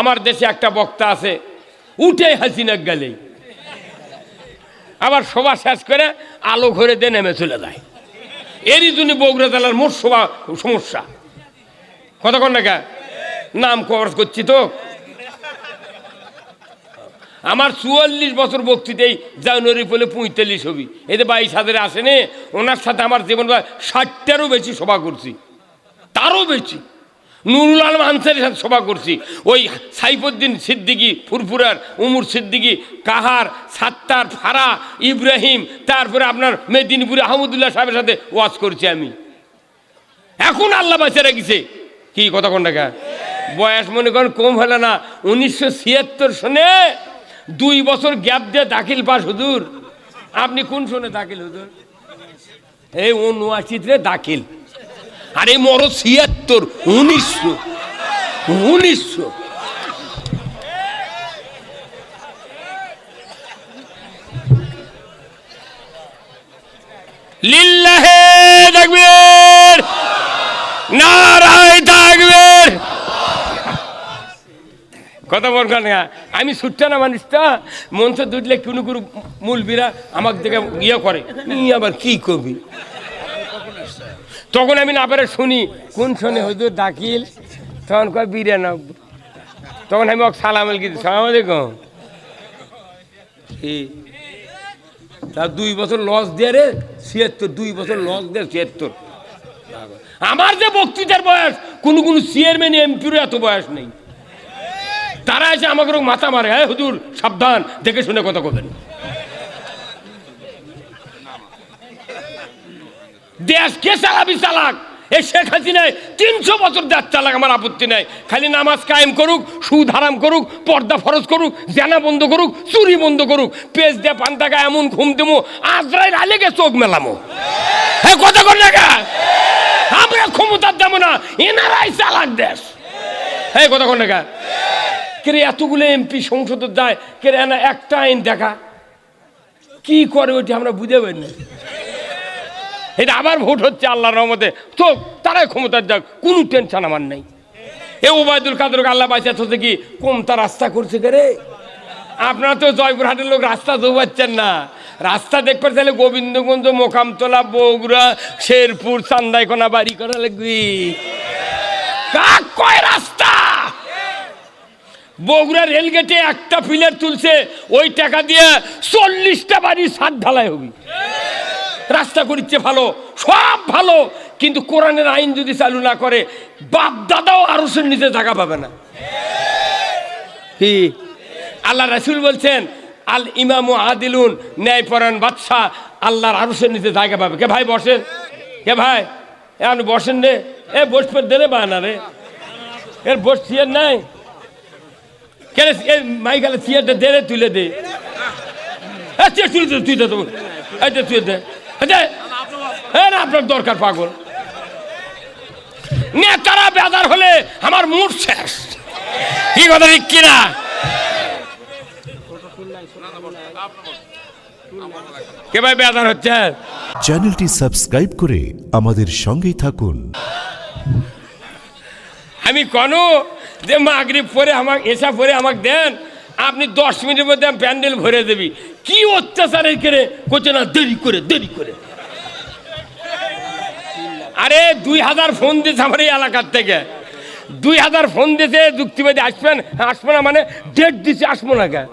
আমার দেশে একটা বক্তা আছে, উঠে হাসিনা গেলেই। আবার সভা শেষ করে আলো ঘরে দিয়ে নেমে চলে যায়। এরই জন্য বগুড়া জেলার মোট সভা সমস্যা। কতক্ষণ টাকা নাম কভার করছি তো। আমার চুয়াল্লিশ বছর বক্তৃতাই জানুয়ারি পড়লে পঁয়তাল্লিশ হবি। এতে বাইশ হাজারে আসেনি, ওনার সাথে আমার জীবন ষাটটারও বেশি সভা করছি। তারও বেশি। নুরুল আলম আনসারের সাথে সভা করছি। ওই সাইফুদ্দিন সিদ্দিকি, ফুরফুরার উমর সিদ্দিকি, কাহার, সাত্তার, ফারা, ইব্রাহিম, তারপরে আপনার মেদিনীপুরে আহমদুল্লাহ সাহেবের সাথে ওয়াজ করছি আমি। এখন আল্লাহ বাঁচে রেখেছে। কি কথা কোন টাকা বয়স মনে করেন কম হলো না, উনিশশো ছিয়াত্তর সনে দুই বছর গ্যাপ দিয়ে দাখিল পাস হুজুর। আপনি কোন শোনে দাখিল হুজুর? এই উনআশিতে দাখিল। আর মর ছিয়াত্তর, উনিশশো উনিশশো। লিল্লাহে তাকবীর, নারায় কথা বলবেন না? আমি ছুটতে না মানুষটা মঞ্চ দুটলে কোনো কোনো মূলবীরা আমাকে দেখে ইয়ে করে। আবার কি কবি তখন আমি না পারে শুনি। কোন শোনে হয়তো দাখিল? তখন কয় বিরানব্বই তখন আমি ওকে সালাম সালাম আলাইকুম। কি তা দুই বছর লস দিয়ে রে, ছিয়াত্তর, দুই বছর লস দিয়ে, ছিয়াত্তর। আমার যে বক্তৃতার বয়স, কোনো কোনো চেয়ারম্যান এমপির এত বয়স নেই। তারা এসে আমাকে মাথা মারে হ্যাঁ হুজুর, সাবধান, দেখে শুনে কথা বলবেন। দেশ কে চালাবি চালাক? এই শেখ হাসিনায় তিনশো বছর দেশ চালাক, আমার আপত্তি নাই। খালি নামাজ কায়েম করুক, সুদ হারাম করুক, পর্দা ফরজ করুক, জানা বন্ধ করুক, চুরি বন্ধ করুক পেজ দিয়ে পান টাকা এমন ঘুম দেবো আজরাই আলেগে চোখ মেলামো। হ্যাঁ কথা কর না? আমরা ক্ষমতার দেবো না, এনারাই চালাক দেশ। হ্যাঁ কথা কর না কা? কে রে, এতগুলো এমপি সংসদে যায়, কে রে, এনা একটা আইন দেখা। কি করে ওইটা আমরা বুঝে পারি না। এটা আবার ভোট হচ্ছে আল্লাহর রহমতে। তো তারাই ক্ষমতার যাক, কোনো টেনশন আমার নেই। এ ওবায়দুল কাদের আল্লাহ বাইসা তো কি কমতা রাস্তা করছে কে রে? আপনারা তো জয়পুরহাটের লোক, রাস্তা দৌড়াচ্ছেন না। রাস্তা দেখতে চাইলে গোবিন্দগঞ্জ, মোকামতলা, বগুড়া, শেরপুর, চান্দাইকোনা বাড়ি করা লাগবি। কাক কয় রাস্তা? বগুড়া রেলগেটে একটা পিলার তুলছে, ওই টাকা দিয়ে চল্লিশটা বাড়ির সাত ঢালাই হবি। রাস্তা করিচ্ছে ভালো, সব ভালো, কিন্তু কোরআনের আইন যদি চালু না করে, বাপ দাদাও আরসের নিচে জায়গা পাবে না। আল্লাহ রাসুল বলছেন, আল ইমাম আদিলুন ন্যায় ন্যায়পরায়ণ বাদশাহ, আল্লাহর আরসের নিচে জায়গা পাবে। কে ভাই বসেন? কে ভাই? এখন বসেন রে। এ বসবে দে রে বানা রে? এর বস চেয়ার নাই। কে রে, এ মাইকালে চেয়ারটা দে রে, তুলে দে। তুলে দে, তুই দে তুই দে। দে না আপনার দরকার পাগল। নেতারা বেদার হলে আমার মুড শেষ? কি কথা ঠিক কিনা? কে ভাই বেদার হচ্ছে? চ্যানেলটি সাবস্ক্রাইব করে আমাদের সঙ্গেই থাকুন। আমি কোন যে মাগরিব পরে আমাকে এসা পরে আমাকে দেন। আপনি দশ মিনিটের মধ্যে প্যান্ডেল ভরে দেবি। কি অত্যাচারের করে করছে না, দেরি করে দেরি করে। আরে, দুই হাজার ফোন দিয়েছে আমার এই এলাকার থেকে। দুই হাজার ফোন দিয়েছে, যুক্তিবাদী আসবেন, আসব না মানে ডেট দিছে আসব না কে?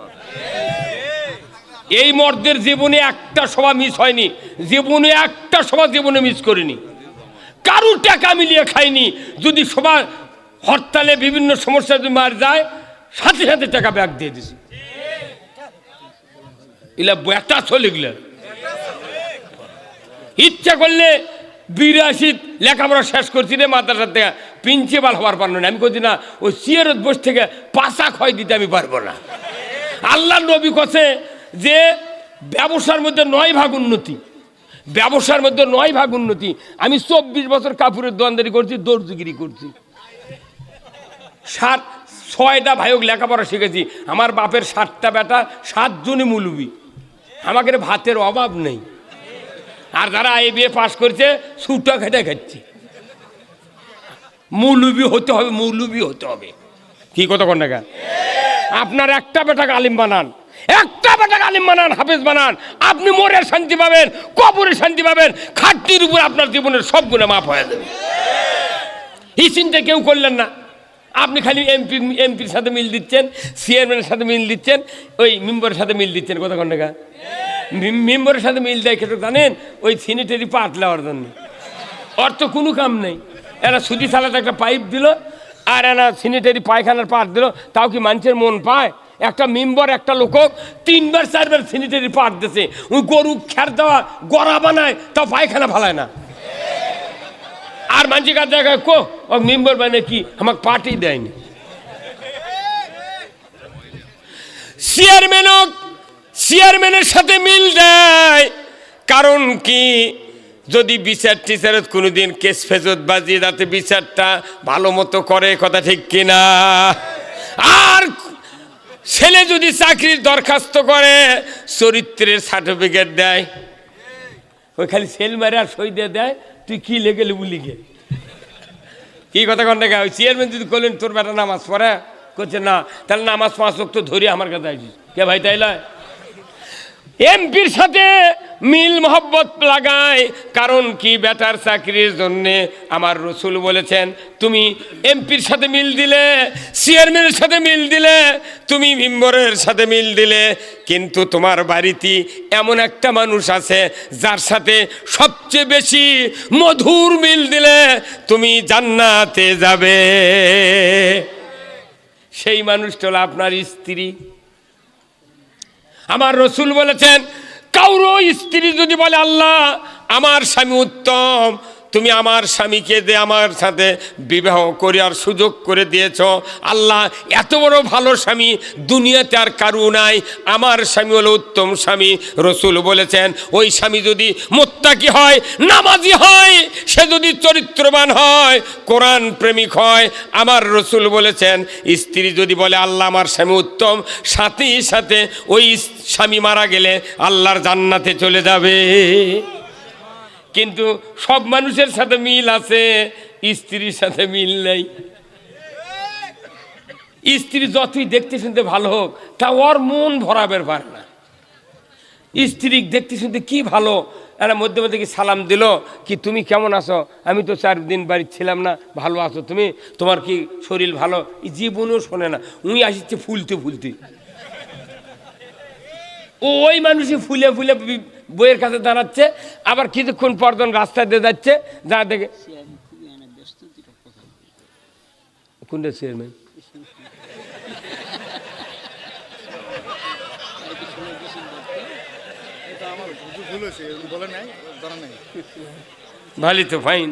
এই মর্দের জীবনে একটা সভা মিস হয়নি। জীবনে একটা সভা জীবনে মিস করিনি। কারুর টাকা মিলিয়ে খাইনি। যদি সভা হরতালে বিভিন্ন সমস্যা যদি মার যায় সাথে সাথে টাকা ব্যাগ দিয়ে দিছি। ইলা বেটা চলে গেল। ইচ্ছা করলে বিরাশি লেখাপড়া শেষ করছি রে মাদ্রাসার থেকে। প্রিন্সিপাল হওয়ার পারব না। আমি করছি না, ওই সিয়ারত বস থেকে পাশা ক্ষয় দিতে আমি পারব না। আল্লাহ নবী কছে যে ব্যবসার মধ্যে নয় ভাগ উন্নতি, ব্যবসার মধ্যে নয় ভাগ উন্নতি, আমি চব্বিশ বছর কাপুরের দোয়ানদারি করছি, দর্জিগিরি করছি। সাত ছয়টা ভাইক লেখাপড়া শিখেছি। আমার বাপের সাতটা বেটা, সাতজনই মুলুবি। আমাকে ভাতের অভাব নেই। আর যারা এ বিয়ে পাশ করছে সুটা খেটে খাচ্ছে। মৌলবি হতে হবে, মৌলবি হতে হবে। কি কত কোন টাকা আপনার একটা বেটাকে আলিম বানান, একটা বেটাকে আলিম বানান, হাফেজ বানান। আপনি মরে শান্তি পাবেন কবরে শান্তি পাবেন। খাটনির উপর আপনার জীবনের সব গুণে মাফ হয়ে যাবে। এই চিন্তা কেউ করলেন না। আপনি খালি এমপি এমপির সাথে মিল দিচ্ছেন চেয়ারম্যানের সাথে মিল দিচ্ছেন, ওই মেম্বারের সাথে মিল দিচ্ছেন কত কোন টাকা মেম্বারের সাথে মিল দেয় খেতে জানেন, ওই সিনিটারি পাট নেওয়ার জন্য। ওর তো কোনো কাম নেই। এরা সুদি সালাতে একটা পাইপ দিল, আর এরা সিনিটারি পায়খানার পাট দিল, তাও কি মানুষের মন পায়? একটা মেম্বার, একটা লোক তিনবার, চারবার সিনিটারি পাট দিছে। ওই গরু খ্যার দেওয়া, গড়া বানায়, তাও পায়খানা ফালায় না। আর মানুষ কার জায়গায় কো ও মেম্বার মানে কি আমাকে পার্টি দেয়নি চেয়ারম্যানও চেয়ারম্যানের সাথে মিল দেয় কারণ কি? যদি বিচার টিচারের কোনোদিন কেস ফেজত বাজিয়ে যাতে বিচারটা ভালো মতো করে, কথা ঠিক কিনা? আর ছেলে যদি চাকরির দরখাস্ত করে, চরিত্রের সার্টিফিকেট দেয়, ওই খালি সেল মারে আর সই দিয়ে দেয়, তুই কি লেগে বলি গে? কি কথা কন দেখা চেয়ারম্যান যদি করলেন তোর বেটা নামাজ পড়ে? করছে না। তাহলে নামাজ পাঁচ তো ধরি আমার কাছে আসিস কে ভাই তাই লয় এমপির সাথে মিল মোহব্বত লাগায়। কারণ কি? বেটার চাকরির জন্যে আমার রসুল বলেছেন, তুমি এমপির সাথে মিল দিলে, চেয়ারম্যানের সাথে মিল দিলে, তুমি মেম্বরের সাথে মিল দিলে। কিন্তু তোমার বাড়িতে এমন একটা মানুষ আছে, যার সাথে সবচেয়ে বেশি মধুর মিল দিলে তুমি জান্নাতে যাবে। সেই মানুষটা হলো আপনার স্ত্রী। আমার রসুল বলেছেন কাউরো স্ত্রী যদি বলে আল্লাহ আমার স্বামী উত্তম তুমি আমার স্বামীকে দে আমার সাথে বিবাহ করে আর সুযোগ করে দিয়েছ। আল্লাহ এত বড় ভালো স্বামী দুনিয়াতে আর কারু নাই। আমার স্বামী হলো উত্তম স্বামী, রসুল বলেছেন, ওই স্বামী যদি মোত্তাকি হয়, নামাজি হয়, সে যদি চরিত্রবান হয়, কোরআন প্রেমিক হয়, আমার রসুল বলেছেন, স্ত্রী যদি বলে, আল্লাহ আমার স্বামী উত্তম সাথে সাথে ওই স্বামী মারা গেলে আল্লাহর জান্নাতে চলে যাবে। কিন্তু সব মানুষের সাথে মিল আছে, স্ত্রীর সাথে মিল নেই। স্ত্রী যতই দেখতে শুনতে ভালো হোক, তা ওর মন ভরাবের পারে না। স্ত্রী দেখতে শুনতে কি ভালো, এরা মধ্যে মধ্যে কি সালাম দিল, কি তুমি কেমন আছো? আমি তো চার দিন বাড়ি ছিলাম না, ভালো আছো তুমি? তোমার কি শরীর ভালো? জীবনেও শোনে না। উনি আসছে ফুলতে ফুলতে। ওই মানুষই ফুলে ফুলে বইয়ের কাছে দাঁড়াচ্ছে আবার কিছুক্ষণ পরজন রাস্তা দিয়ে যাচ্ছে যা দেখে কোনটা চেয়ারম্যান ভুল তো ফাইন